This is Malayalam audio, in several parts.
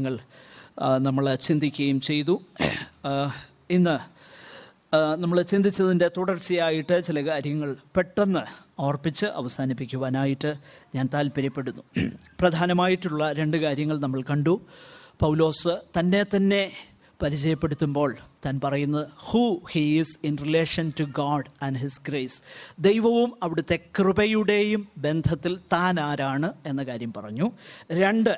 കാര്യങ്ങൾ നമ്മൾ ചിന്തിക്കുകയും ചെയ്തു. ഇന്ന് നമ്മൾ ചിന്തിച്ചതിന്റെ തുടർച്ചയായിട്ട് ചില കാര്യങ്ങൾ പെട്ടെന്ന് ഓർപ്പിച്ച് അവസാനിപ്പിക്കുവാനായിട്ട് ഞാൻ താല്പര്യപ്പെടുന്നു. പ്രധാനമായിട്ടുള്ള രണ്ട് കാര്യങ്ങൾ നമ്മൾ കണ്ടു. പൗലോസ് തന്നെ തന്നെ പരിചയപ്പെടുത്തുമ്പോൾ താൻ പറയുന്നത് who he is in relation to God and his grace ദൈവവും അവിടുത്തെ കൃപയുടെയും ബന്ധത്തിൽ താൻ ആരാണ് എന്ന കാര്യം പറഞ്ഞു. രണ്ട്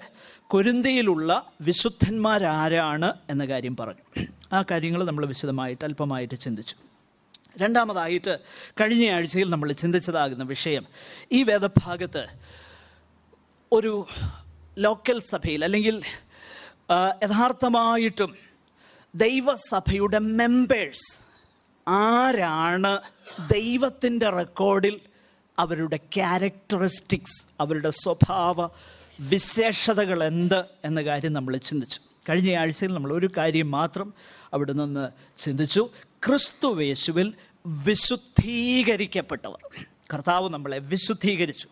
കൊരിന്തിയിലുള്ള വിശുദ്ധന്മാരാരാണ് എന്ന കാര്യം പറഞ്ഞു. ആ കാര്യങ്ങൾ നമ്മൾ വിശദമായിട്ട് അല്പമായിട്ട് ചിന്തിച്ചു. രണ്ടാമതായിട്ട് കഴിഞ്ഞ ആഴ്ചയിൽ നമ്മൾ ചിന്തിച്ചതാകുന്ന വിഷയം ഈ വേദഭാഗത്ത് ഒരു ലോക്കൽ സഭയിൽ അല്ലെങ്കിൽ യഥാർത്ഥമായിട്ടും ദൈവസഭയുടെ മെമ്പേഴ്സ് ആരാണ് ദൈവത്തിന്റെ റെക്കോർഡിൽ അവരുടെ ക്യാരക്ടറിസ്റ്റിക്സ് അവരുടെ സ്വഭാവ വിശേഷതകൾ എന്ത് എന്ന കാര്യം നമ്മൾ ചിന്തിച്ചു. കഴിഞ്ഞ ആഴ്ചയിൽ നമ്മൾ ഒരു കാര്യം മാത്രം അവിടെ നിന്ന് ചിന്തിച്ചു ക്രിസ്തുവേശുവിൽ വിശുദ്ധീകരിക്കപ്പെട്ടവർ. കർത്താവ് നമ്മളെ വിശുദ്ധീകരിച്ചു.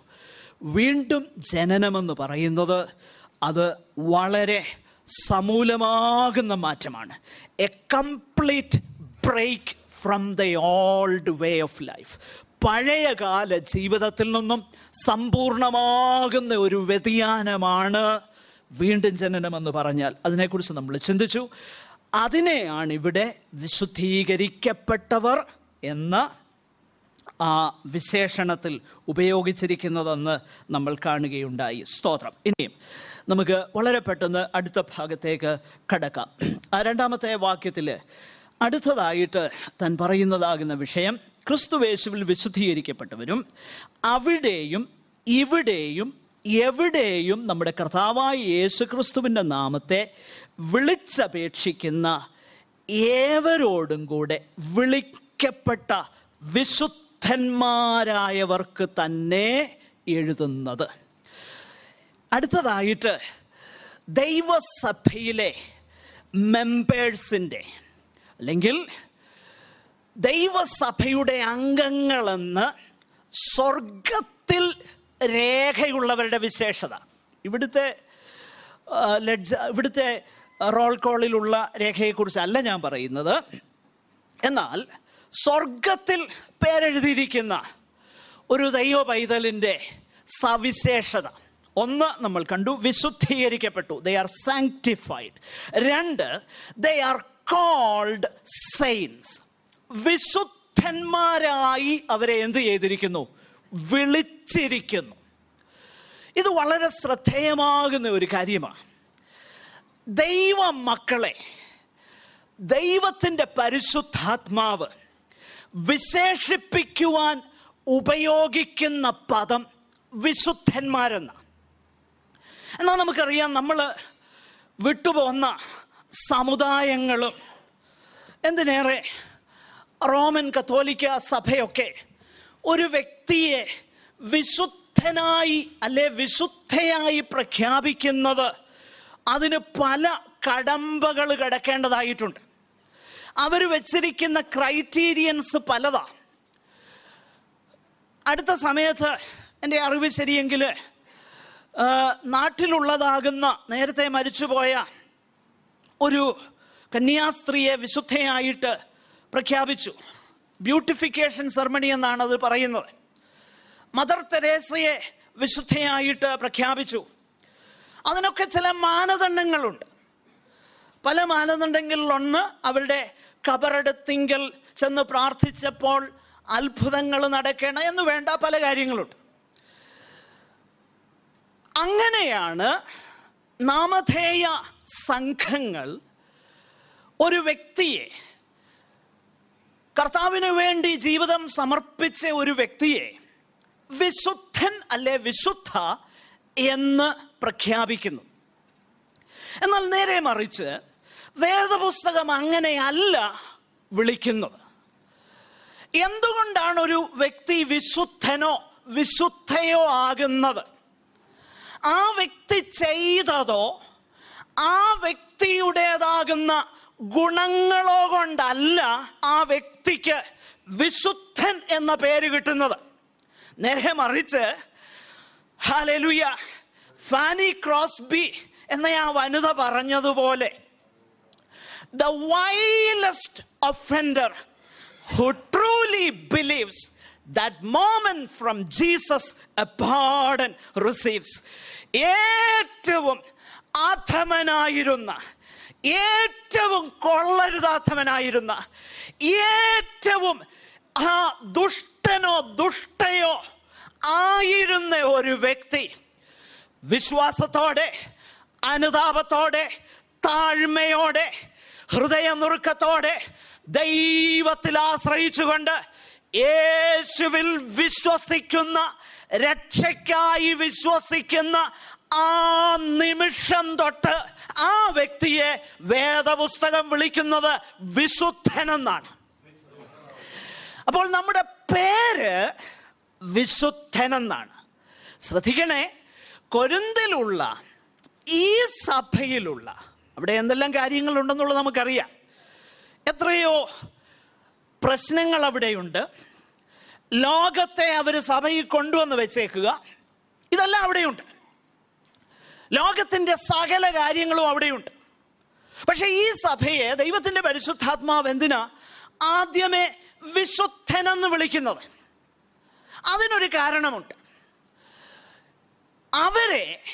വീണ്ടും ജനനമെന്ന് പറയുന്നത് അത് വളരെ സമൂലമാകുന്ന മാറ്റമാണ്. A complete break from the old way of life പഴയകാല ജീവിതത്തിൽ നിന്നും സമ്പൂർണമാകുന്ന ഒരു വ്യതിയാനമാണ് വീണ്ടും ജനനമെന്ന് പറഞ്ഞാൽ. അതിനെക്കുറിച്ച് നമ്മൾ ചിന്തിച്ചു. അതിനെയാണ് ഇവിടെ വിശുദ്ധീകരിക്കപ്പെട്ടവർ എന്ന ആ വിശേഷണത്തിൽ ഉപയോഗിച്ചിരിക്കുന്നതെന്ന് നമ്മൾ കാണുകയുണ്ടായി. സ്തോത്രം. ഇനിയും നമുക്ക് വളരെ പെട്ടെന്ന് അടുത്ത ഭാഗത്തേക്ക് കടക്കാം. ആ രണ്ടാമത്തെ വാക്യത്തിൽ അടുത്തതായിട്ട് താൻ പറയുന്നതാകുന്ന വിഷയം ക്രിസ്തുവേശുവിൽ വിശുദ്ധീകരിക്കപ്പെട്ടവരും അവിടെയും ഇവിടെയും എവിടെയും നമ്മുടെ കർത്താവായ യേശു ക്രിസ്തുവിന്റെ നാമത്തെ വിളിച്ചപേക്ഷിക്കുന്ന ഏവരോടും കൂടെ വിളിക്കപ്പെട്ട വിശുദ്ധന്മാരായവർക്ക് തന്നെ എഴുതുന്നത്. അടുത്തതായിട്ട് ദൈവസഭയിലെ മെമ്പേഴ്സിന്റെ അല്ലെങ്കിൽ ദൈവസഭയുടെ അംഗങ്ങളെന്ന് സ്വർഗത്തിൽ രേഖയുള്ളവരുടെ വിശേഷത. ഇവിടുത്തെ ലഡ്ജ ഇവിടുത്തെ റോൾ കോളിലുള്ള രേഖയെക്കുറിച്ച് അല്ല ഞാൻ പറയുന്നത്. എന്നാൽ സ്വർഗത്തിൽ പേരെഴുതിയിരിക്കുന്ന ഒരു ദൈവ പൈതലിന്റെ സവിശേഷത. ഒന്ന് നമ്മൾ കണ്ടു വിശുദ്ധീകരിക്കപ്പെട്ടു. ദേ ആർ സാങ്ക്ടിഫൈഡ് രണ്ട് ദേ ആർ കോൾഡ് സെയിൻസ് വിശുദ്ധന്മാരായി അവരെ എന്ത് ചെയ്തിരിക്കുന്നു? വിളിച്ചിരിക്കുന്നു. ഇത് വളരെ ശ്രദ്ധേയമാകുന്ന ഒരു കാര്യമാണ്. ദൈവ മക്കളെ ദൈവത്തിന്റെ പരിശുദ്ധാത്മാവ് വിശേഷിപ്പിക്കുവാൻ ഉപയോഗിക്കുന്ന പദം വിശുദ്ധന്മാരെന്ന. എന്നാൽ നമുക്കറിയാം നമ്മൾ വിട്ടുപോന്ന സമുദായങ്ങളും എന്തിനേറെ റോമൻ കത്തോലിക്ക സഭയൊക്കെ ഒരു വ്യക്തിയെ വിശുദ്ധനായി അല്ലെ വിശുദ്ധയായി പ്രഖ്യാപിക്കുന്നത് അതിന് പല കടമ്പകൾ കിടക്കേണ്ടതായിട്ടുണ്ട്. അവർ വെച്ചിരിക്കുന്ന ക്രൈറ്റീരിയൻസ് പലതാ. അടുത്ത സമയത്ത് എന്റെ അറിവ് ശരിയെങ്കിൽ നാട്ടിലുള്ളതാകുന്ന നേരത്തെ മരിച്ചുപോയ ഒരു കന്യാസ്ത്രീയെ വിശുദ്ധയായിട്ട് പ്രഖ്യാപിച്ചു. ബ്യൂട്ടിഫിക്കേഷൻ സെർമണി എന്നാണ് അത് പറയുന്നത്. മദർ തെരേസയെ വിശുദ്ധയായിട്ട് പ്രഖ്യാപിച്ചു. അതിനൊക്കെ ചില മാനദണ്ഡങ്ങളുണ്ട്. പല മാനദണ്ഡങ്ങളിലൊന്ന് അവരുടെ കബറടത്തിങ്കൽ ചെന്ന് പ്രാർത്ഥിച്ചപ്പോൾ അത്ഭുതങ്ങൾ നടക്കണം എന്ന് വേണ്ട പല കാര്യങ്ങളുണ്ട്. അങ്ങനെയാണ് നാമധേയ സംഘങ്ങൾ ഒരു വ്യക്തിയെ കർത്താവിന് വേണ്ടി ജീവിതം സമർപ്പിച്ച ഒരു വ്യക്തിയെ വിശുദ്ധൻ അല്ലെ വിശുദ്ധ എന്ന് പ്രഖ്യാപിക്കുന്നു. എന്നാൽ നേരെ മറിച്ച് വേദപുസ്തകം അങ്ങനെയല്ല വിളിക്കുന്നത്. എന്തുകൊണ്ടാണ് ഒരു വ്യക്തി വിശുദ്ധനോ വിശുദ്ധയോ ആകുന്നത്? ആ വ്യക്തി ചെയ്തതോ ആ വ്യക്തിയുടേതാകുന്ന ഗുണങ്ങളോ കൊണ്ടല്ല ആ വ്യക്തിക്ക് വിശുദ്ധൻ എന്ന പേര് കിട്ടുന്നത്. നേരെ മറിച്ച് ഹലലുയ ഫാനി ക്രോസ്ബി എന്ന ആ വനിത പറഞ്ഞതുപോലെ the vilest offender who truly believes that moment from Jesus a pardon receives. ഏറ്റവും അധമനായിരുന്ന ഏറ്റവും കൊള്ളരുതാത്തവനായിരുന്ന ഏറ്റവും ആ ദുഷ്ടനോ ദുഷ്ടയോ ആയിരുന്ന ഒരു വ്യക്തി വിശ്വാസത്തോടെ അനുതാപത്തോടെ താഴ്മയോടെ ഹൃദയനുറുക്കത്തോടെ ദൈവത്തിൽ ആശ്രയിച്ചുകൊണ്ട് യേശുവിൽ വിശ്വസിക്കുന്ന രക്ഷയ്ക്കായി വിശ്വസിക്കുന്ന ആ നിമിഷം തൊട്ട് ആ വ്യക്തിയെ വേദപുസ്തകം വിളിക്കുന്നത് വിശുദ്ധനെന്നാണ്. അപ്പോൾ നമ്മുടെ പേര് വിശുദ്ധനെന്നാണ്. ശ്രദ്ധിക്കണേ കൊരുന്തിലുള്ള ഈ സഭയിലുള്ള അവിടെ എന്തെല്ലാം കാര്യങ്ങളുണ്ടെന്നുള്ളത് നമുക്കറിയാം. എത്രയോ പ്രശ്നങ്ങൾ അവിടെയുണ്ട് ലോകത്തെ അവർ സഭയിൽ കൊണ്ടുവന്ന് വെച്ചേക്കുക. ഇതെല്ലാം അവിടെയുണ്ട്. ലോകത്തിന്റെ സകല കാര്യങ്ങളും അവിടെയുണ്ട്. പക്ഷെ ഈ സഭയെ ദൈവത്തിന്റെ പരിശുദ്ധാത്മാവ് എന്തിനാ? ആദ്യമേ വിശുദ്ധനെന്ന് വിളിക്കുന്നത്. അതിനൊരു കാരണമുണ്ട്. അവരെ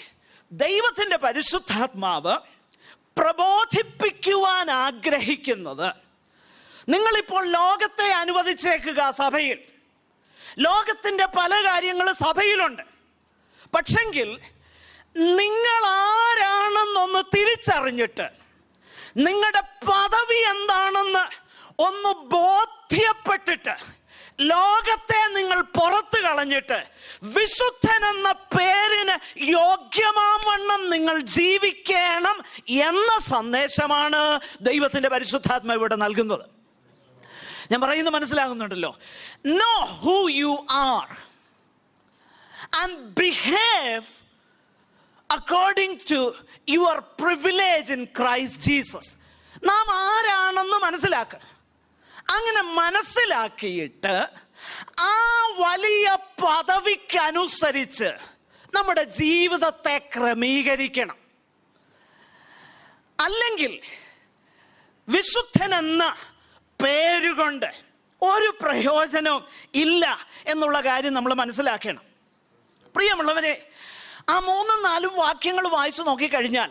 ദൈവത്തിന്റെ പരിശുദ്ധാത്മാവ് പ്രബോധിപ്പിക്കുവാൻ ആഗ്രഹിക്കുന്നത്. നിങ്ങളിപ്പോൾ ലോകത്തെ അനുവദിച്ചേക്കുക സഭയിൽ. ലോകത്തിന്റെ പല കാര്യങ്ങളും സഭയിലുണ്ട്. പക്ഷെങ്കിൽ നിങ്ങൾ ആരാണെന്നൊന്ന് തിരിച്ചറിഞ്ഞിട്ട് നിങ്ങളുടെ പദവി എന്താണെന്ന് ഒന്ന് ബോധ്യപ്പെട്ടിട്ട് ലോകത്തെ നിങ്ങൾ പുറത്തു കളഞ്ഞിട്ട് വിശുദ്ധൻ എന്ന പേരിന് യോഗ്യമാവണ്ണം നിങ്ങൾ ജീവിക്കണം എന്ന സന്ദേശമാണ് ദൈവത്തിന്റെ പരിശുദ്ധാത്മ ഇവിടെ നൽകുന്നത്. ഞാൻ പറയുന്നത് മനസ്സിലാകുന്നുണ്ടല്ലോ. Know who you are and behave according to your privilege in Christ Jesus നാം ആരാണെന്ന് മനസ്സിലാക്കുക അങ്ങനെ മനസ്സിലാക്കിയിട്ട് ആ വലിയ പദവിക്കനുസരിച്ച് നമ്മുടെ ജീവിതത്തെ ക്രമീകരിക്കണം. അല്ലെങ്കിൽ വിശുദ്ധൻ എന്ന പേരുകൊണ്ട് ഒരു പ്രയോജനവും ഇല്ല എന്നുള്ള കാര്യം നമ്മൾ മനസ്സിലാക്കണം. പ്രിയമുള്ളവരെ ആ മൂന്നും നാലും വാക്യങ്ങൾ വായിച്ചു നോക്കിക്കഴിഞ്ഞാൽ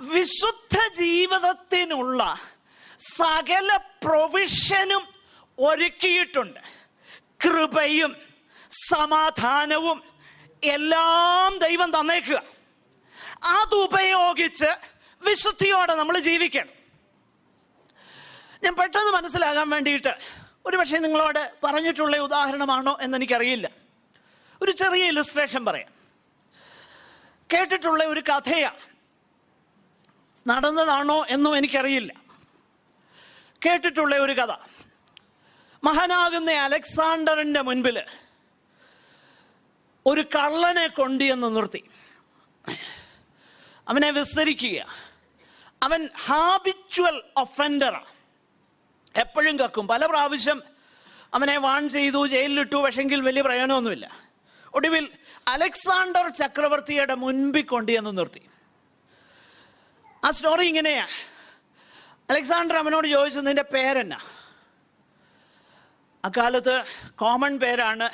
വിശുദ്ധ ജീവിതത്തിനുള്ള സകല പ്രൊവിഷനും ഒരുക്കിയിട്ടുണ്ട്. കൃപയും സമാധാനവും എല്ലാം ദൈവം തന്നേക്കുക. അതുപയോഗിച്ച് വിശുദ്ധിയോടെ നമ്മൾ ജീവിക്കണം. ഞാൻ പെട്ടെന്ന് മനസ്സിലാകാൻ വേണ്ടിയിട്ട് ഒരുപക്ഷെ നിങ്ങളോട് പറഞ്ഞിട്ടുള്ള ഉദാഹരണമാണോ എന്നെനിക്കറിയില്ല. ഒരു ചെറിയ ഇലുസ്ട്രേഷൻ പറയാം. കേട്ടിട്ടുള്ള ഒരു കഥയാണ് നടന്നതാണോ എന്നും എനിക്കറിയില്ല. കേട്ടിട്ടുള്ള ഒരു കഥ. മഹാനാകുന്ന അലക്സാണ്ടറിന്റെ മുൻപിൽ ഒരു കള്ളനെ കൊണ്ടുവന്ന് നിർത്തി. അവനെ വിസ്തരിക്കുക. അവൻ ഹാബിച്വൽ ഒഫൻഡറാണ് എപ്പോഴും കക്കും. പല പ്രാവശ്യം അവനെ വാൺ ചെയ്തു ജയിലിലിട്ടു പക്ഷെങ്കിൽ വലിയ പ്രയോജനമൊന്നുമില്ല. ഒടുവിൽ അലക്സാണ്ടർ ചക്രവർത്തിയുടെ മുൻപിൽ കൊണ്ടുവന്ന് നിർത്തി. ആ സ്റ്റോറി ഇങ്ങനെയാ. അലക്സാണ്ടർ അവനോട് ചോദിച്ചു നിന്റെ പേരെന്നാ? അക്കാലത്ത് കോമൺ പേരാണ്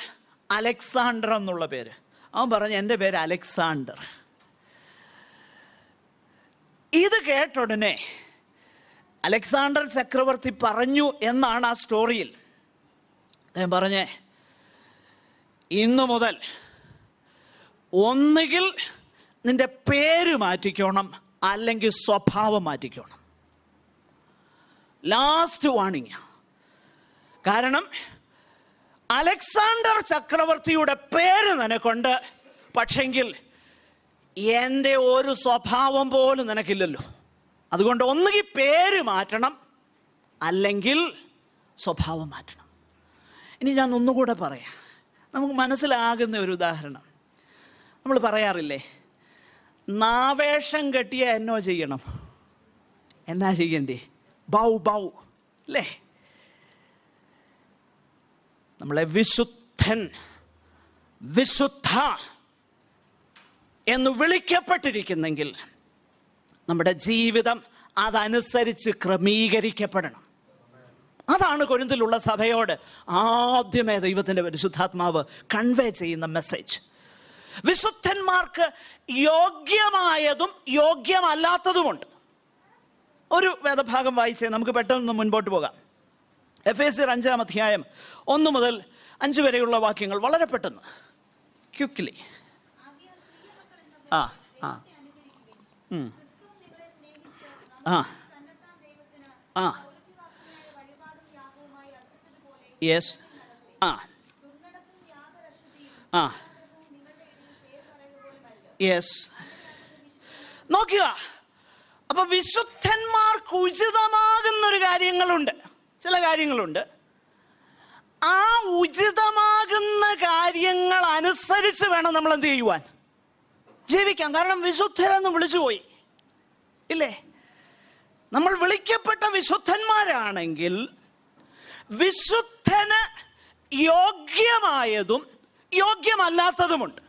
അലക്സാണ്ടർ എന്നുള്ള പേര്. അവൻ പറഞ്ഞു എന്റെ പേര് അലക്സാണ്ടർ. ഇത് കേട്ട ഉടനെ അലക്സാണ്ടർ ചക്രവർത്തി പറഞ്ഞു എന്നാണ് ആ സ്റ്റോറിയിൽ ഞാൻ പറഞ്ഞേ ഇന്നു മുതൽ ഒന്നുകിൽ നിന്റെ പേര് മാറ്റിക്കോണം അല്ലെങ്കിൽ സ്വഭാവം മാറ്റിക്കോണം. ലാസ്റ്റ് വാണിംഗ് കാരണം അലക്സാണ്ടർ ചക്രവർത്തിയുടെ പേര് നിനക്കുണ്ട് പക്ഷെങ്കിൽ എന്റെ ഒരു സ്വഭാവം പോലും നിനക്കില്ലല്ലോ. അതുകൊണ്ട് ഒന്നുകിൽ പേര് മാറ്റണം അല്ലെങ്കിൽ സ്വഭാവം മാറ്റണം. ഇനി ഞാൻ ഒന്നുകൂടെ പറയാം. നമുക്ക് മനസ്സിലാകുന്ന ഒരു ഉദാഹരണം. നമ്മൾ പറയാറില്ലേ നാവേഷം കെട്ടിയ എന്നോ ചെയ്യണം. എന്നാ ചെയ്യണ്ടേ? ബൗ ബൗ അല്ലേ? നമ്മളെ വിശുദ്ധൻ വിശുദ്ധ എന്ന് വിളിക്കപ്പെട്ടിരിക്കുന്നെങ്കിൽ നമ്മുടെ ജീവിതം അതനുസരിച്ച് ക്രമീകരിക്കപ്പെടണം. അതാണ് കൊരിന്തിലുള്ള സഭയോട് ആദ്യമേ ദൈവത്തിന്റെ പരിശുദ്ധാത്മാവ് കൺവേ ചെയ്യുന്ന മെസ്സേജ് വിശുദ്ധന്മാർക്ക് യോഗ്യമായതും യോഗ്യമല്ലാത്തതുമുണ്ട്. ഒരു വേദഭാഗം വായിച്ചേ നമുക്ക് പെട്ടെന്ന് മുൻപോട്ട് പോകാം. എഫ് എസ് അഞ്ചാം അധ്യായം ഒന്ന് മുതൽ അഞ്ച് വരെയുള്ള വാക്യങ്ങൾ വളരെ പെട്ടെന്ന്. ക്യുക്ലി ആ ആ. ആ ആ. യെസ് ആ. ആ. യെസ് നോക്കുക. അപ്പൊ വിശുദ്ധന്മാർക്ക് ഉചിതമാകുന്ന ഒരു കാര്യങ്ങളുണ്ട്. ചില കാര്യങ്ങളുണ്ട്. ആ ഉചിതമാകുന്ന കാര്യങ്ങൾ അനുസരിച്ച് വേണം നമ്മൾ എന്ത് ചെയ്യുവാൻ? ജീവിക്കാം കാരണം വിശുദ്ധരെന്ന് വിളിച്ചുപോയി ഇല്ലേ? നമ്മൾ വിളിക്കപ്പെട്ട വിശുദ്ധന്മാരാണെങ്കിൽ വിശുദ്ധന് യോഗ്യമായതും യോഗ്യമല്ലാത്തതുമുണ്ട്.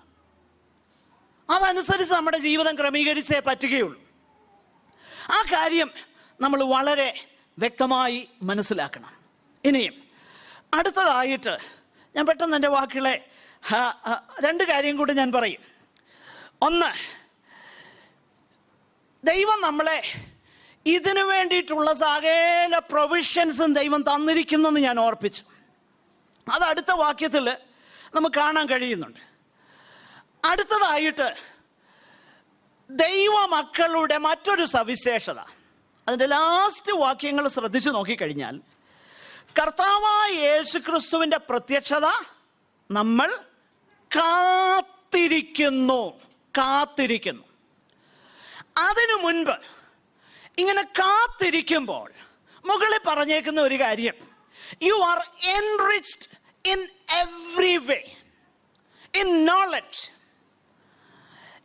അതനുസരിച്ച് നമ്മുടെ ജീവിതം ക്രമീകരിച്ചേ പറ്റുകയുള്ളൂ. ആ കാര്യം നമ്മൾ വളരെ വ്യക്തമായി മനസ്സിലാക്കണം. ഇനിയും അടുത്തതായിട്ട് ഞാൻ പെട്ടെന്ന് എന്റെ വാക്കുകളെ രണ്ട് കാര്യം കൂടി ഞാൻ പറയും. ഒന്ന് ദൈവം നമ്മളെ ഇതിനു വേണ്ടിയിട്ടുള്ള സകല പ്രൊവിഷൻസും ദൈവം തന്നിരിക്കുന്നെന്ന് ഞാൻ ഓർപ്പിച്ചു. അത് അടുത്ത വാക്യത്തിൽ നമുക്ക് കാണാൻ കഴിയുന്നുണ്ട്. അടുത്തതായിട്ട് ദൈവമക്കളുടെ മറ്റൊരു സവിശേഷത. അതിന്റെ ലാസ്റ്റ് വാക്യങ്ങൾ ശ്രദ്ധിച്ചു നോക്കിക്കഴിഞ്ഞാൽ കർത്താവായ യേശു ക്രിസ്തുവിന്റെ പ്രത്യക്ഷത നമ്മൾ കാത്തിരിക്കുന്നു. കാത്തിരിക്കുന്നു. അതിനു മുൻപ് ഇങ്ങനെ കാത്തിരിക്കുമ്പോൾ മുകളിൽ പറഞ്ഞേക്കുന്ന ഒരു കാര്യം. You are enriched in every way in knowledge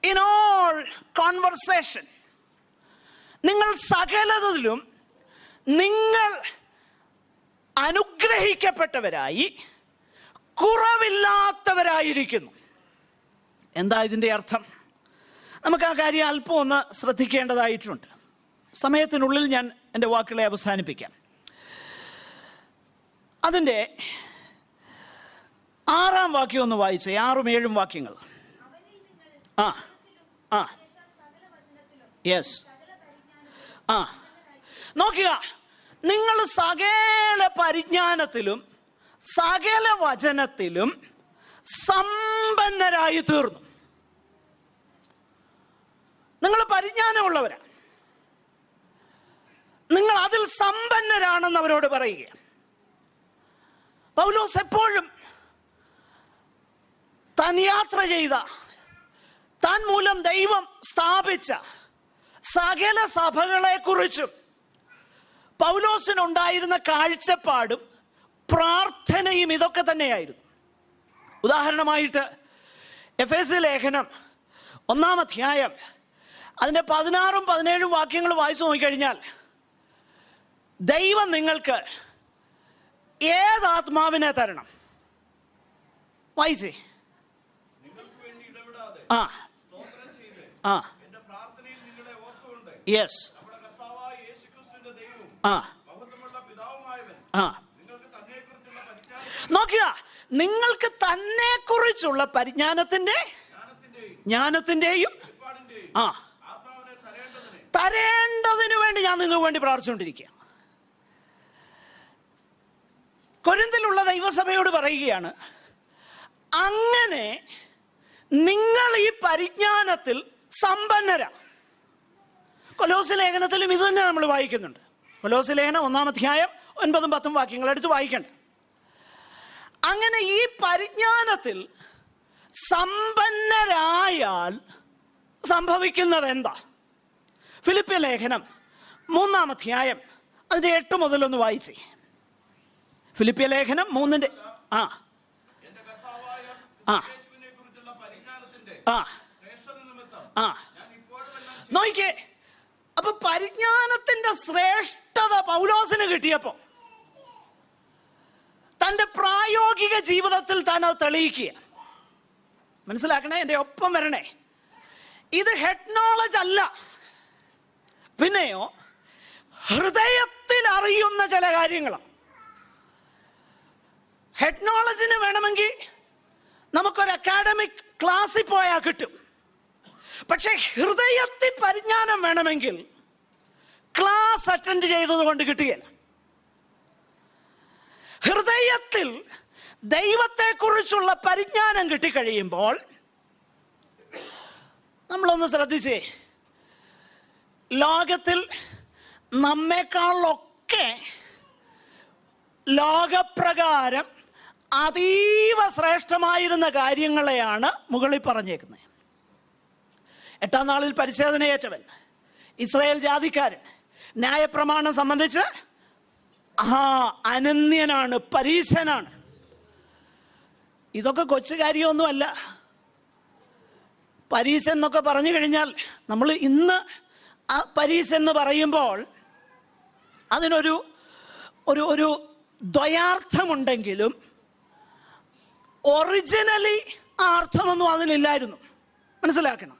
in all conversation നിങ്ങൾ സകലതിലും നിങ്ങൾ അനുഗ്രഹിക്കപ്പെട്ടവരായി കുറവില്ലാത്തവരായിരിക്കുന്നു. എന്താ ഇതിന്റെ അർത്ഥം? നമുക്ക് ആ കാര്യം അല്പം ഒന്ന് ശ്രദ്ധിക്കേണ്ടതായിട്ടുണ്ട്. സമയത്തിനുള്ളിൽ ഞാൻ എന്റെ വാക്കുകളെ അവസാനിപ്പിക്കാം. അതിന്റെ ആറാം വാക്യം ഒന്ന് വായിച്ചേ ആറും ഏഴും വാക്യങ്ങൾ. ആ ആ. യെസ് ആ. നോക്കുക നിങ്ങൾ സകല പരിജ്ഞാനത്തിലും സകല വചനത്തിലും സമ്പന്നരായി തീർന്നു. നിങ്ങൾ പരിജ്ഞാനമുള്ളവരാണ് നിങ്ങൾ അതിൽ സമ്പന്നരാണെന്ന് അവരോട് പറയുക. പൗലോസ് എപ്പോഴും താൻ യാത്ര ചെയ്ത താൻ മൂലം ദൈവം സ്ഥാപിച്ച സകല സഭകളെ കുറിച്ചും പൗലോസിനുണ്ടായിരുന്ന കാഴ്ചപ്പാടും പ്രാർത്ഥനയും ഇതൊക്കെ തന്നെയായിരുന്നു. ഉദാഹരണമായിട്ട് എഫ് എസ് ലേഖനം ഒന്നാം അധ്യായം അതിന്റെ പതിനാറും പതിനേഴും വാക്യങ്ങൾ വായിച്ചു നോക്കിക്കഴിഞ്ഞാൽ ദൈവം നിങ്ങൾക്ക് ഏത് ആത്മാവിനെ തരണം? വായിച്ചേ ആ. ആ. യെസ് ആ. ആ. നോക്കുക നിങ്ങൾക്ക് തന്നെ കുറിച്ചുള്ള പരിജ്ഞാനത്തിന്റെ ജ്ഞാനത്തിന്റെയും ആ. തരേണ്ടതിനു വേണ്ടി ഞാൻ നിങ്ങൾക്ക് വേണ്ടി പ്രാർത്ഥിച്ചുകൊണ്ടിരിക്കുക കൊരിന്തിലുള്ള ദൈവസഭയോട് പറയുകയാണ് അങ്ങനെ നിങ്ങൾ ഈ പരിജ്ഞാനത്തിൽ സമ്പന്നരാ. കൊലോസ് ലേഖനത്തിലും ഇത് തന്നെ നമ്മൾ വായിക്കുന്നുണ്ട്. കൊലോസ് ലേഖനം ഒന്നാം അധ്യായം ഒൻപതും പത്തും വാക്യങ്ങൾ എടുത്ത് വായിക്കണ്ട. അങ്ങനെ ഈ പരിജ്ഞാനത്തിൽ സമ്പന്നരായാൽ സംഭവിക്കുന്നത് എന്താ ഫിലിപ്പിയ ലേഖനം മൂന്നാം അധ്യായം അതിന്റെ എട്ട് മുതലൊന്ന് വായിച്ചേ. ഫിലിപ്പിയ ലേഖനം മൂന്നിന്റെ ആ. എന്റെ ആ. ആ. ആ. നോക്കിക്കേ അപ്പൊ പരിജ്ഞാനത്തിന്റെ ശ്രേഷ്ഠത പൗലോസിന് കിട്ടിയപ്പോ. തന്റെ പ്രായോഗിക ജീവിതത്തിൽ താൻ അത് തെളിയിക്കുക. മനസ്സിലാക്കണേ? എന്റെ ഒപ്പം വരണേ. ഇത് ഹെഡ് നോളജ് അല്ല. പിന്നെയോ ഹൃദയത്തിൽ അറിയുന്ന ചില കാര്യങ്ങളാണ് ഹെഡ് നോളജിന് വേണമെങ്കിൽ നമുക്കൊരു അക്കാഡമിക് ക്ലാസ്സിൽ പോയാൽ കിട്ടും. പക്ഷെ ഹൃദയത്തിൽ പരിജ്ഞാനം വേണമെങ്കിൽ ക്ലാസ് അറ്റൻഡ് ചെയ്തത് കൊണ്ട് കിട്ടുകയില്ല. ഹൃദയത്തിൽ ദൈവത്തെക്കുറിച്ചുള്ള പരിജ്ഞാനം കിട്ടിക്കഴിയുമ്പോൾ നമ്മളൊന്ന് ശ്രദ്ധിച്ചേ. ലോകത്തിൽ നമ്മെക്കാളൊക്കെ ലോകപ്രകാരം അതീവ ശ്രേഷ്ഠമായിരുന്ന കാര്യങ്ങളെയാണ് മുകളിൽ പറഞ്ഞേക്കുന്നത്. എട്ടാം നാളിൽ പരിശോധനയേറ്റവൻ ഇസ്രായേൽ ജാതിക്കാരൻ ന്യായപ്രമാണം സംബന്ധിച്ച് ആ അനന്യനാണ് പരീശനാണ്. ഇതൊക്കെ കൊച്ചു കാര്യമൊന്നുമല്ല. പരീശൻ എന്നൊക്കെ പറഞ്ഞു കഴിഞ്ഞാൽ നമ്മൾ ഇന്ന് ആ പരീശ എന്ന് പറയുമ്പോൾ അതിനൊരു ഒരു ഒരു ദ്വയാർത്ഥമുണ്ടെങ്കിലും ഒറിജിനലി ആ അർത്ഥമൊന്നും അതിലില്ലായിരുന്നു. മനസ്സിലാക്കണം.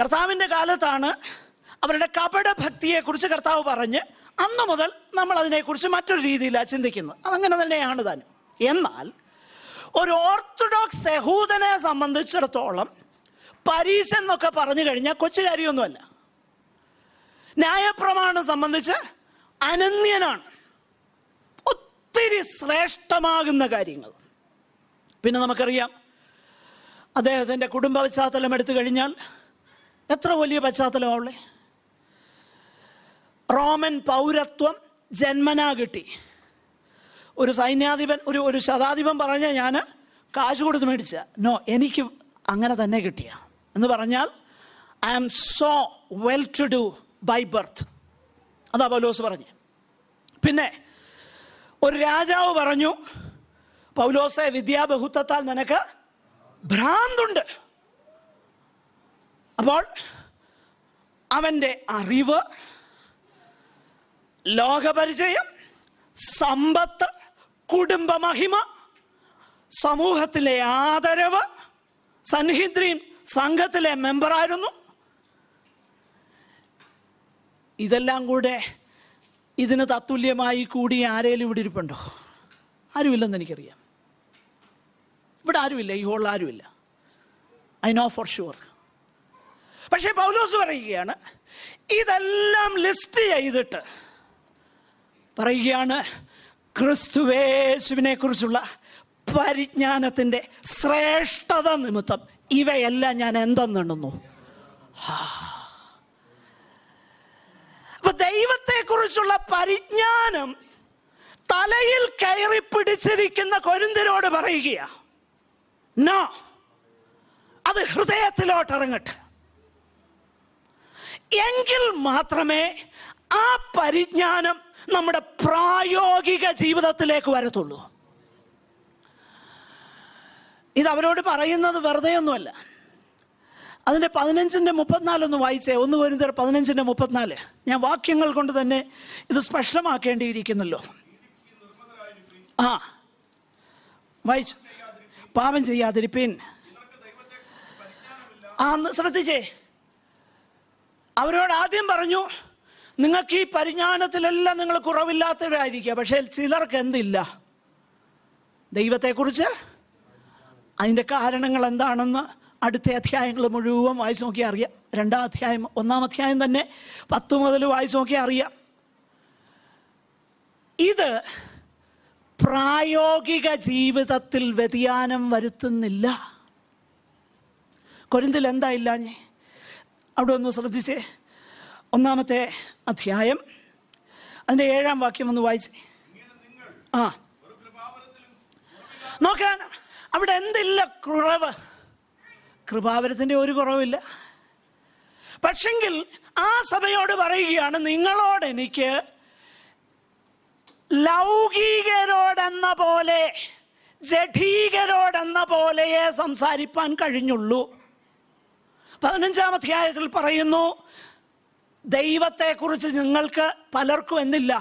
കർത്താവിന്റെ കാലത്താണ് അവരുടെ കപട ഭക്തിയെക്കുറിച്ച് കർത്താവ് പറഞ്ഞ് അന്ന് മുതൽ നമ്മൾ അതിനെക്കുറിച്ച് മറ്റൊരു രീതിയിലാണ് ചിന്തിക്കുന്നത്. അതങ്ങനെ തന്നെയാണ് താനും എന്നാൽ ഒരു ഓർത്തഡോക്സ് യഹൂദനെ സംബന്ധിച്ചിടത്തോളം പരീശ എന്നൊക്കെ പറഞ്ഞു കഴിഞ്ഞാൽ കൊച്ചു കാര്യമൊന്നുമല്ല ന്യായപ്രമാണം സംബന്ധിച്ച് അനന്യനാണ്. ഒത്തിരി ശ്രേഷ്ഠമാകുന്ന കാര്യങ്ങൾ. പിന്നെ നമുക്കറിയാം അദ്ദേഹത്തിന്റെ കുടുംബ പശ്ചാത്തലം എടുത്തു കഴിഞ്ഞാൽ എത്ര വലിയ പശ്ചാത്തലമാവുള്ളേ റോമൻ പൗരത്വം ജന്മനാ കിട്ടി. ഒരു സൈന്യാധിപൻ ഒരു ഒരു ശതാധിപൻ പറഞ്ഞ ഞാൻ കാശ് കൊടുത്ത് മേടിച്ച. നോ എനിക്ക് അങ്ങനെ തന്നെ കിട്ടിയ. എന്ന് പറഞ്ഞാൽ I am so well to do by birth അതാ പൗലോസ് പറഞ്ഞു. പിന്നെ ഒരു രാജാവ് പറഞ്ഞു പൗലോസെ വിദ്യാബഹുത്വത്താൽ നിനക്ക് ഭ്രാന്തുണ്ട്. അപ്പോൾ അവന്റെ അറിവ് ലോകപരിചയം സമ്പത്ത് കുടുംബമഹിമ സമൂഹത്തിലെ ആദരവ് സൻഹിദ്രീൻ സംഘത്തിലെ മെമ്പറായിരുന്നു. ഇതെല്ലാം കൂടെ ഇതിന് തത്തുല്യമായി കൂടി ആരേലും ഇവിടെ ഇരിപ്പുണ്ടോ? ആരുമില്ലെന്ന് എനിക്കറിയാം. ഇവിടെ ആരുമില്ല ഈ ഹോളിൽ ആരുമില്ല. ഐ നോ ഫോർ ഷുവർ പക്ഷേ പൗലോസ് പറയുകയാണ് ഇതെല്ലാം ലിസ്റ്റ് ചെയ്തിട്ട് പറയുകയാണ് ക്രിസ്തുവേശുവിനെ കുറിച്ചുള്ള പരിജ്ഞാനത്തിന്റെ ശ്രേഷ്ഠത നിമിത്തം ഇവയെല്ലാം ഞാൻ എന്തെന്നെണ്ണുന്നു? അപ്പൊ ദൈവത്തെക്കുറിച്ചുള്ള പരിജ്ഞാനം തലയിൽ കയറി പിടിച്ചിരിക്കുന്ന കൊരിന്തിരോട് പറയുക അത് ഹൃദയത്തിലോട്ട് ഇറങ്ങട്ടെ എങ്കിൽ മാത്രമേ ആ പരിജ്ഞാനം നമ്മുടെ പ്രായോഗിക ജീവിതത്തിലേക്ക് വരത്തുള്ളൂ. ഇത് അവരോട് പറയുന്നത് വെറുതെ ഒന്നുമല്ല അതിന്റെ പതിനഞ്ചിന്റെ മുപ്പത്തിനാലൊന്ന് വായിച്ചേ. ഒന്ന് വരുന്നത് പതിനഞ്ചിന്റെ മുപ്പത്തിനാല്. ഞാൻ വാക്യങ്ങൾ കൊണ്ട് തന്നെ ഇത് സ്പഷ്ടമാക്കേണ്ടിയിരിക്കുന്നല്ലോ. ആ. വായിച്ചു. പാപം ചെയ്യാതിരിപ്പീൻ. ആ ശ്രദ്ധിച്ചേ. അവരോട് ആദ്യം പറഞ്ഞു നിങ്ങൾക്ക് ഈ പരിജ്ഞാനത്തിലെല്ലാം നിങ്ങൾ കുറവില്ലാത്തവരായിരിക്കുക. പക്ഷേ ചിലർക്ക് എന്തില്ല? ദൈവത്തെക്കുറിച്ച്? അതിന്റെ കാരണങ്ങൾ എന്താണെന്ന് അടുത്ത അധ്യായങ്ങൾ മുഴുവൻ വായിച്ചു നോക്കിയാൽ അറിയാം. രണ്ടാം അധ്യായം ഒന്നാം അധ്യായം തന്നെ പത്ത് മുതൽ വായിച്ചു നോക്കിയാൽ അറിയാം. ഇത് പ്രായോഗിക ജീവിതത്തിൽ വ്യതിയാനം വരുത്തുന്നില്ല. കൊരിന്തിൽ എന്താ ഇല്ലാഞ്ഞേ? അവിടെ ഒന്ന് ശ്രദ്ധിച്ചേ. ഒന്നാമത്തെ അധ്യായം അതിന്റെ ഏഴാം വാക്യം ഒന്ന് വായിച്ചേ. ആ. നോക്കാൻ അവിടെ എന്തില്ല കുറവ്? കൃപാവരത്തിന്റെ ഒരു കുറവില്ല. പക്ഷെങ്കിൽ ആ സഭയോട് പറയുകയാണ് നിങ്ങളോട് എനിക്ക് ലൗകികരോടെന്ന പോലെ ജഠീകരോടെന്ന പോലെയേ സംസാരിപ്പാൻ കഴിഞ്ഞുള്ളൂ. പതിനഞ്ചാം അധ്യായത്തിൽ പറയുന്നു ദൈവത്തെക്കുറിച്ച് നിങ്ങൾക്ക് പലർക്കും എന്നില്ല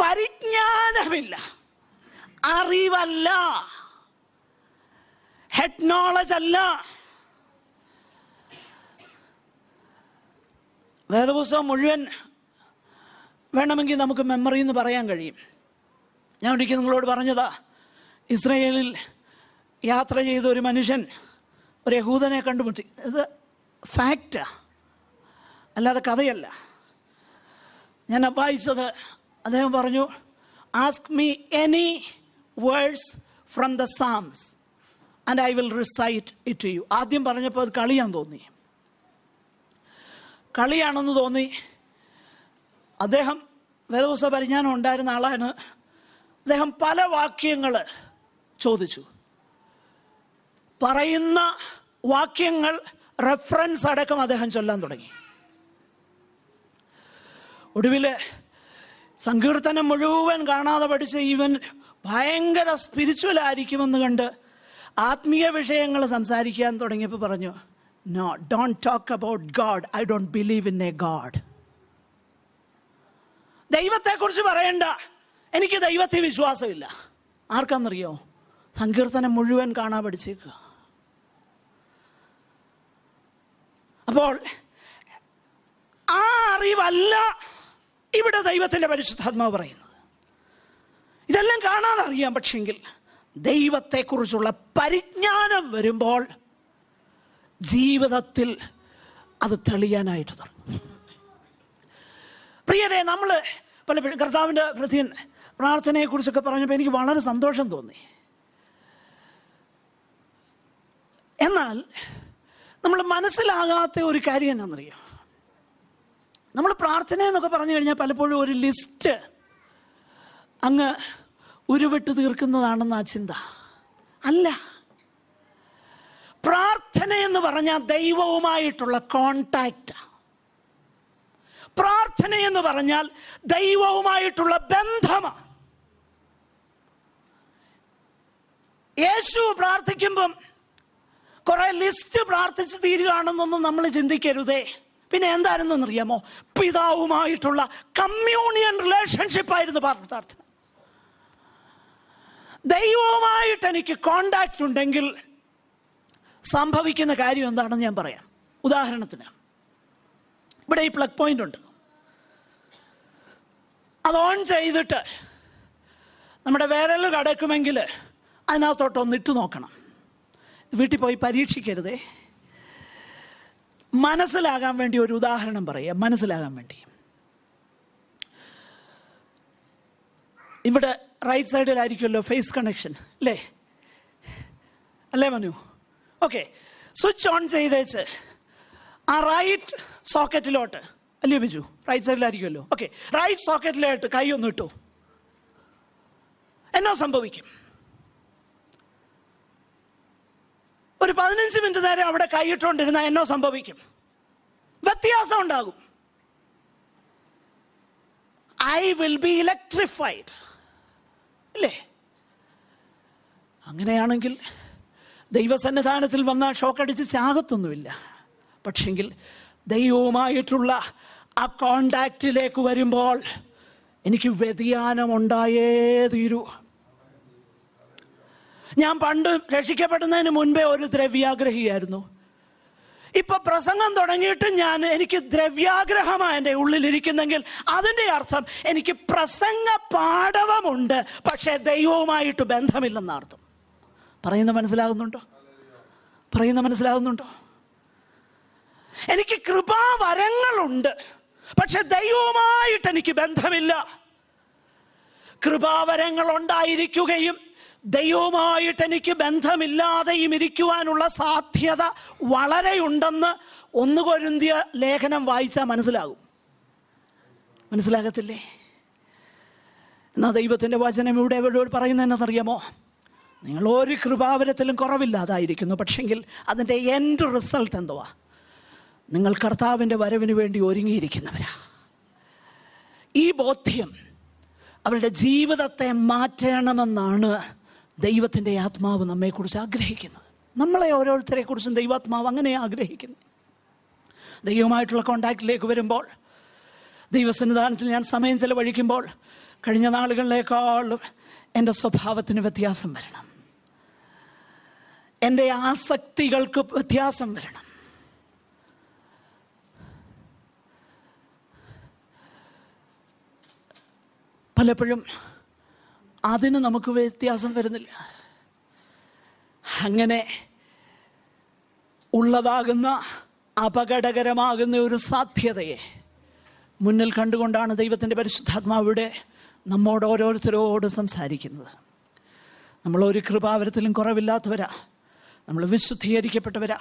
പരിജ്ഞാനമില്ല അറിവല്ല ഹെഡ് നോളജ് അല്ല വേദപുസ്തകം മുഴുവൻ വേണമെങ്കിൽ നമുക്ക് മെമ്മറി എന്ന് പറയാൻ കഴിയും. ഞാൻ ഒരിക്കൽ നിങ്ങളോട് പറഞ്ഞതാ ഇസ്രയേലിൽ യാത്ര ചെയ്ത ഒരു മനുഷ്യൻ ഒരു യഹൂദനെ കണ്ടുമുട്ടി. ഇത് ഫാക്റ്റാ അല്ലാതെ കഥയല്ല. ഞാൻ വായിച്ചത് അദ്ദേഹം പറഞ്ഞു ask me any verse from the Psalms and I will recite it you ആദ്യം പറഞ്ഞപ്പോൾ അത് കളിയാൻ തോന്നി. കളിയാണെന്ന് തോന്നി. അദ്ദേഹം വേദവസ പരിജ്ഞാനം ഉണ്ടായിരുന്ന ആളാണ്. അദ്ദേഹം പല വാക്യങ്ങൾ ചോദിച്ചു. പറയുന്ന വാക്യങ്ങൾ റെഫറൻസ് അടക്കം അദ്ദേഹം ചൊല്ലാൻ തുടങ്ങി. ഒടുവിൽ സങ്കീർത്തനം മുഴുവൻ കാണാതെ പഠിച്ച ഇവൻ ഭയങ്കര സ്പിരിച്വൽ ആയിരിക്കുമെന്ന് കണ്ട് ആത്മീയ വിഷയങ്ങൾ സംസാരിക്കാൻ തുടങ്ങിയപ്പോൾ പറഞ്ഞു no don't talk God. I don't believe in a God. ദൈവത്തെ ദൈവത്തെക്കുറിച്ച് പറയണ്ട. എനിക്ക് ദൈവത്തെ വിശ്വാസമില്ല. ആർക്കാന്നറിയോ? സങ്കീർത്തനം മുഴുവൻ കാണാൻ പഠിച്ചേക്കുക അപ്പോൾ ആ അറിവല്ല ഇവിടെ ദൈവത്തിന്റെ പരിശുദ്ധാത്മാവ് പറയുന്നത്. ഇതെല്ലാം കാണാതെ അറിയാം പക്ഷെങ്കിൽ ദൈവത്തെക്കുറിച്ചുള്ള പരിജ്ഞാനം വരുമ്പോൾ ജീവിതത്തിൽ അത് തെളിയാനായിട്ട് തുടങ്ങും. പ്രിയരെ നമ്മൾ പലപ്പോഴും കർത്താവിന്റെ പ്രതി പ്രാർത്ഥനയെക്കുറിച്ചൊക്കെ പറഞ്ഞപ്പോൾ എനിക്ക് വളരെ സന്തോഷം തോന്നി. എന്നാൽ നമ്മൾ മനസ്സിലാകാത്ത ഒരു കാര്യം എന്നാണെന്നറിയോ നമ്മൾ പ്രാർത്ഥന എന്നൊക്കെ പറഞ്ഞു കഴിഞ്ഞാൽ പലപ്പോഴും ഒരു ലിസ്റ്റ് അങ്ങ് ഉരുവിട്ട് തീർക്കുന്നതാണെന്ന് ചിന്ത. അല്ല. പ്രാർത്ഥന എന്ന് പറഞ്ഞാൽ ദൈവവുമായിട്ടുള്ള കോണ്ടാക്റ്റ് പ്രാർത്ഥന എന്ന് പറഞ്ഞാൽ ദൈവവുമായിട്ടുള്ള ബന്ധമാണ് യേശു പ്രാർത്ഥിക്കുമ്പം കുറെ ലിസ്റ്റ് പ്രാർത്ഥിച്ച് തീരുകയാണെന്നൊന്നും നമ്മൾ ചിന്തിക്കരുതേ. പിന്നെ എന്തായിരുന്നെന്ന് അറിയാമോ പിതാവുമായിട്ടുള്ള കമ്മ്യൂണിയൻ റിലേഷൻഷിപ്പ് ആയിരുന്നു പ്രാർത്ഥന ദൈവവുമായിട്ട് എനിക്ക് കോണ്ടാക്ട് ഉണ്ടെങ്കിൽ സംഭവിക്കുന്ന കാര്യം എന്താണെന്ന് ഞാൻ പറയാം. ഉദാഹരണത്തിന് ഇവിടെ ഈ പ്ലഗ് പോയിന്റ് ഉണ്ട്. അത് ഓൺ ചെയ്തിട്ട് നമ്മുടെ വിരൽ കടക്കുമെങ്കിൽ അതിനകത്തോട്ടൊന്ന് ഇട്ടു നോക്കണം. വീട്ടിൽ പോയി പരീക്ഷിക്കരുതേ. മനസ്സിലാകാൻ വേണ്ടി ഒരു ഉദാഹരണം പറയുക. മനസ്സിലാകാൻ വേണ്ടി. ഇവിടെ റൈറ്റ് സൈഡിലായിരിക്കുമല്ലോ ഫേസ് കണക്ഷൻ അല്ലേ? അല്ലേ മനു? ഓക്കെ സ്വിച്ച് ഓൺ ചെയ്തേച്ച്. ആ റൈറ്റ് സോക്കറ്റിലോട്ട് അല്ലേ ബിജു? റൈറ്റ് സൈഡിലായിരിക്കുമല്ലോ ഓക്കെ റൈറ്റ് സോക്കറ്റിലോട്ട് കൈ ഒന്ന് ഇട്ടു. എന്നോ സംഭവിക്കും? ഒരു പതിനഞ്ച് മിനിറ്റ് നേരം അവിടെ കൈയിട്ടുകൊണ്ടിരുന്ന എന്നോ സംഭവിക്കും? വ്യത്യാസം ഉണ്ടാകും. ഐ വിൽ ബി ഇലക്ട്രിഫൈഡ് അല്ലേ അങ്ങനെയാണെങ്കിൽ ദൈവസന്നിധാനത്തിൽ വന്നാൽ ഷോക്കടിച്ച് ചാകത്തൊന്നുമില്ല പക്ഷെങ്കിൽ ദൈവവുമായിട്ടുള്ള ആ കോണ്ടാക്റ്റിലേക്ക് വരുമ്പോൾ എനിക്ക് വ്യതിയാനം ഉണ്ടായേ തീരൂ. ഞാൻ പണ്ട് രക്ഷിക്കപ്പെടുന്നതിന് മുൻപേ ഒരു ദ്രവ്യാഗ്രഹിയായിരുന്നു. ഇപ്പൊ പ്രസംഗം തുടങ്ങിയിട്ട് ഞാൻ എനിക്ക് ദ്രവ്യാഗ്രഹമാണ് എന്റെ ഉള്ളിലിരിക്കുന്നെങ്കിൽ അതിന്റെ അർത്ഥം എനിക്ക് പ്രസംഗ പാടവമുണ്ട് പക്ഷേ ദൈവവുമായിട്ട് ബന്ധമില്ലെന്ന അർത്ഥം പറയുന്ന മനസ്സിലാകുന്നുണ്ടോ? പറയുന്ന മനസ്സിലാകുന്നുണ്ടോ? എനിക്ക് കൃപാവരങ്ങളുണ്ട് പക്ഷെ ദൈവവുമായിട്ട് എനിക്ക് ബന്ധമില്ല. കൃപാവരങ്ങൾ ഉണ്ടായിരിക്കുകയും ദൈവവുമായിട്ട് എനിക്ക് ബന്ധമില്ലാതെയും ഇരിക്കുവാനുള്ള സാധ്യത വളരെയുണ്ടെന്ന് ഒന്ന് കൊരുന്തിയ ലേഖനം വായിച്ചാൽ മനസ്സിലാകും. മനസ്സിലാകത്തില്ലേ? എന്നാ ദൈവത്തിന്റെ വചനം ഇവിടെ എവിടെ പറയുന്നതെന്നറിയാമോ നിങ്ങൾ ഒരു കൃപാവരത്തിലും കുറവില്ലാതായിരിക്കുന്നു. പക്ഷെങ്കിൽ അതിന്റെ എൻഡ് റിസൾട്ട് എന്തുവാ? നിങ്ങൾ കർത്താവിന്റെ വരവിന് വേണ്ടി ഒരുങ്ങിയിരിക്കുന്നവരാ. ഈ ബോധ്യം അവരുടെ ജീവിതത്തെ മാറ്റണമെന്നാണ് ദൈവത്തിന്റെ ആത്മാവ് നമ്മെക്കുറിച്ച് ആഗ്രഹിക്കുന്നത്. നമ്മളെ ഓരോരുത്തരെ കുറിച്ചും ദൈവാത്മാവ് അങ്ങനെ ആഗ്രഹിക്കുന്നു ദൈവമായിട്ടുള്ള കോണ്ടാക്റ്റിലേക്ക് വരുമ്പോൾ ദൈവസന്നിധാനത്തിൽ ഞാൻ സമയം ചെലവഴിക്കുമ്പോൾ കഴിഞ്ഞ നാളുകളിലേക്കാളും എന്റെ സ്വഭാവത്തിന് വ്യത്യാസം വരണം. എന്റെ ആസക്തികൾക്ക് വ്യത്യാസം വരണം. പലപ്പോഴും അതിന് നമുക്ക് വ്യത്യാസം വരുന്നില്ല. അങ്ങനെ ഉള്ളതാകുന്ന അപകടകരമാകുന്ന ഒരു സാധ്യതയെ മുന്നിൽ കണ്ടുകൊണ്ടാണ് ദൈവത്തിന്റെ പരിശുദ്ധാത്മാവിടെ നമ്മോട് ഓരോരുത്തരോട് സംസാരിക്കുന്നത്. നമ്മൾ ഒരു കൃപാവരത്തിലും കുറവില്ലാത്തവരാണ് നമ്മൾ വിശുദ്ധീകരിക്കപ്പെട്ടവരാ.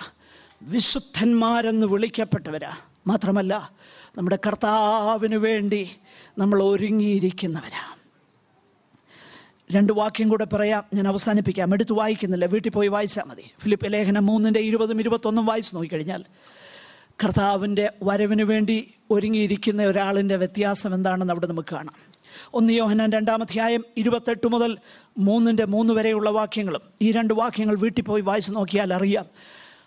വിശുദ്ധന്മാരെന്ന് വിളിക്കപ്പെട്ടവരാ. മാത്രമല്ല നമ്മുടെ കർത്താവിന് വേണ്ടി നമ്മൾ ഒരുങ്ങിയിരിക്കുന്നവരാ. രണ്ട് വാക്യം കൂടെ പറയാം ഞാൻ അവസാനിപ്പിക്കാം. എടുത്ത് വായിക്കുന്നില്ല വീട്ടിൽ പോയി വായിച്ചാൽ മതി. ഫിലിപ്പ് ലേഖനം മൂന്നിന്റെ ഇരുപതും ഇരുപത്തൊന്നും വായിച്ചു നോക്കിക്കഴിഞ്ഞാൽ കർത്താവിന്റെ വരവിന് വേണ്ടി ഒരുങ്ങിയിരിക്കുന്ന ഒരാളിന്റെ വ്യത്യാസം എന്താണെന്ന് അവിടെ നമുക്ക് കാണാം. ഒന്ന് യോഹനാൻ രണ്ടാമധ്യായം ഇരുപത്തെട്ട് മുതൽ മൂന്നിന്റെ മൂന്ന് വരെയുള്ള വാക്യങ്ങളും. ഈ രണ്ട് വാക്യങ്ങൾ വീട്ടിൽ പോയി വായിച്ചു നോക്കിയാൽ അറിയാം.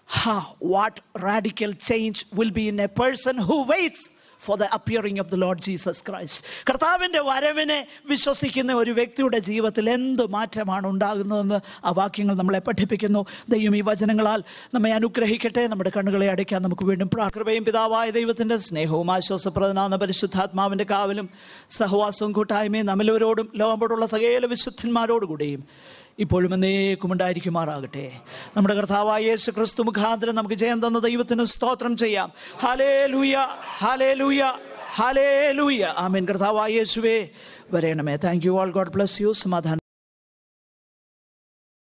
ഹാ what radical change will be in a person who waits for the appearing of the Lord Jesus Christ കർത്താവിന്റെ വരവിനെ വിശ്വസിക്കുന്ന ഒരു വ്യക്തിയുടെ ജീവിതത്തിൽ എന്ത് മാറ്റമാണ് ഉണ്ടാകുന്നതെന്ന് ആ വാക്യങ്ങൾ നമ്മളെ പഠിപ്പിക്കുന്നു. ദൈവം ഈ വചനങ്ങളാൽ നമ്മെ അനുഗ്രഹിക്കട്ടെ. നമ്മുടെ കണ്ണുകളെ അടയ്ക്കാൻ നമുക്ക് വീണ്ടും പ്രാകൃപയും പിതാവായ ദൈവത്തിന്റെ സ്നേഹവും ആശ്വാസപ്രദനാകുന്ന പരിശുദ്ധാത്മാവിന്റെ കാവലും സഹവാസവും കൂട്ടായ്മയും നമ്മളിവരോടും ലോകമ്പോടുള്ള സകല വിശുദ്ധന്മാരോടുകൂടിയും ഇപ്പോഴും എന്നേക്കും ഉണ്ടായിരിക്കുമാറാകട്ടെ നമ്മുടെ കർത്താവായ യേശു ക്രിസ്തു മുഖാന്തരം നമുക്ക് ജയം തന്ന ദൈവത്തിന് സ്തോത്രം ചെയ്യാം. ഹലേ ലൂയ ഹലേ ലൂയ ഹലേ ലൂയ ആമീൻ. കർത്താവായ യേശുവേ വരയണമേ thank you all God bless you സമാധാനം.